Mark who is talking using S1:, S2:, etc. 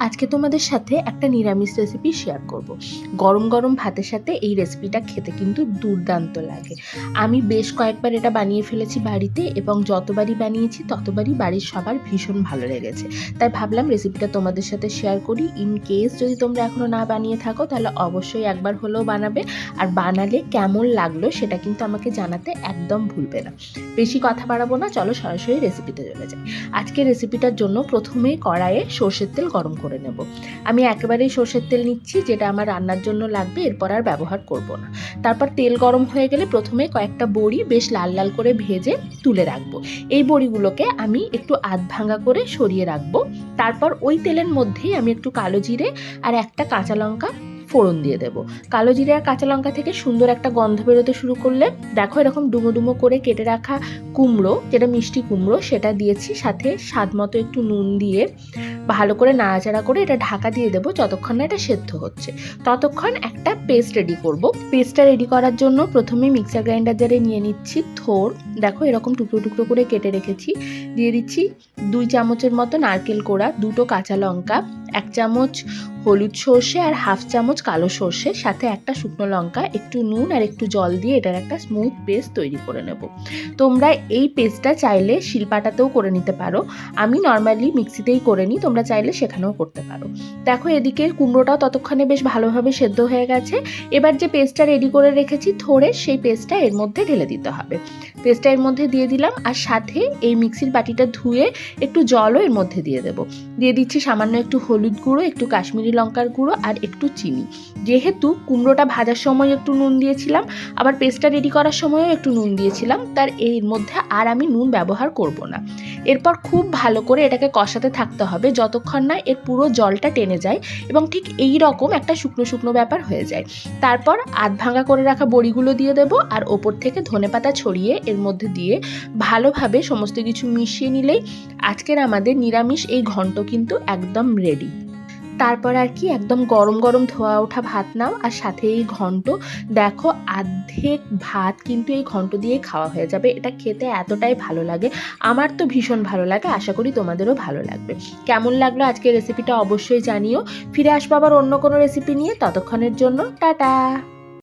S1: আজকে তোমাদের সাথে একটা নিরামিষ রেসিপি শেয়ার করব। গরম গরম ভাতের সাথে এই রেসিপিটা খেতে কিন্তু দুর্দান্ত লাগে। আমি বেশ কয়েকবার এটা বানিয়ে ফেলেছি বাড়িতে এবং যতবারই বানিয়েছি, ততবারই বাড়ির সবার ভীষণ ভালো লেগেছে। তাই ভাবলাম রেসিপিটা তোমাদের সাথে শেয়ার করি। ইন কেস যদি তোমরা এখনও না বানিয়ে থাকো, তাহলে অবশ্যই একবার হলেও বানাবে। আর বানালে কেমন লাগল সেটা কিন্তু আমাকে জানাতে একদম ভুলবে না। বেশি কথা বাড়াবো না, চলো সরাসরি রেসিপিতে চলে যাই। আজকে রেসিপিটার জন্য প্রথমে কড়াইয়ে সর্ষের তেল গরম করে নেব। আমি একেবারেই সর্ষের তেল নিচ্ছি, যেটা আমার রান্নার জন্য লাগবে, এরপর আর ব্যবহার করব না। তারপর তেল গরম হয়ে গেলে প্রথমে কয়েকটা বড়ি বেশ লাল লাল করে ভেজে তুলে রাখব। এই বড়িগুলোকে আমি একটু আধ ভাঙা করে সরিয়ে রাখব। তারপর ওই তেলের মধ্যেই আমি একটু কালো জিরে আর একটা কাঁচা লঙ্কা ফোড়ন দিয়ে দেবো। কালো জিরে আর কাঁচা লঙ্কা থেকে সুন্দর একটা গন্ধ বেরোতে শুরু করলে দেখো এরকম ডুমো ডুমো করে কেটে রাখা কুমড়ো, যেটা মিষ্টি কুমড়ো, সেটা দিয়েছি। সাথে স্বাদ মতো একটু নুন দিয়ে ভালো করে নাড়াচাড়া করে এটা ঢাকা দিয়ে দেবো যতক্ষণ না এটা সেদ্ধ হচ্ছে। ততক্ষণ একটা পেস্ট রেডি করব। পেস্টটা রেডি করার জন্য প্রথমে মিক্সার গ্রাইন্ডার নিয়ে নিচ্ছি থোর দেখো এরকম টুকরো টুকরো করে কেটে রেখেছি। দিয়ে দিচ্ছি দুই চামচের মতো নারকেল কোড়া, দুটো কাঁচা লঙ্কা এক চামচ হলুদ সর্ষে আর হাফ চামচ কালো সর্ষে, সাথে একটা শুকনো লঙ্কা, একটু নুন আর একটু জল দিয়ে এটার একটা স্মুথ পেস্ট তৈরি করে নেব। তোমরা এই পেস্টটা চাইলে শিলপাটাতেও করে নিতে পারো। আমি নর্মালি মিক্সিতেই করে নিই, তোমরা চাইলে সেখানেও করতে পারো। দেখো, এদিকে কুমড়োটাও ততক্ষণে বেশ ভালোভাবে সেদ্ধ হয়ে গেছে। এবার যে পেস্টটা রেডি করে রেখেছি থোড়ে সেই পেস্টটা এর মধ্যে ঢেলে দিতে হবে। পেস্টটা এর মধ্যে দিয়ে দিলাম আর সাথে এই মিক্সির বাটিটা ধুয়ে একটু জলও এর মধ্যে দিয়ে দেবো। দিয়ে দিচ্ছি সামান্য একটু হলুদ গুঁড়ো, একটু কাশ্মীরি লঙ্কার গুঁড়ো আর একটু চিনি। যেহেতু কুমড়োটা ভাজার সময় একটু নুন দিয়েছিলাম, আবার পেস্টটা রেডি করার সময়ও একটু নুন দিয়েছিলাম, তার এর মধ্যে আর আমি নুন ব্যবহার করব না। এরপর খুব ভালো করে এটাকে কষাতে থাকতে হবে, যতক্ষণ না এর পুরো জলটা টেনে যায় এবং ঠিক এই রকম একটা শুকনো শুকনো ব্যাপার হয়ে যায়। তারপর আধ ভাঙা করে রাখা বড়িগুলো দিয়ে দেবো আর ওপর থেকে ধনেপাতা ছড়িয়ে এর মধ্যে দিয়ে ভালোভাবে সমস্ত কিছু মিশিয়ে নিলেই আজকের আমাদের নিরামিষ এই ঘন্ট কিন্তু একদম রেডি তারপর আর কি একদম গরম গরম ধোয়া ওঠা ভাত নাও আর সাথে এই ঘন্ট। দেখো আর্ধেক ভাত কিন্তু এই ঘন্ট দিয়ে খাওয়া হয়ে যাবে। এটা খেতে এতটাই ভালো লাগে। আমার তো ভীষণ ভালো লাগে, আশা করি তোমাদেরও ভালো লাগবে। কেমন লাগল আজকের রেসিপিটা অবশ্যই জানিও। ফিরে আসব আবার অন্য কোনো রেসিপি নিয়ে। ততক্ষণের জন্য টাটা!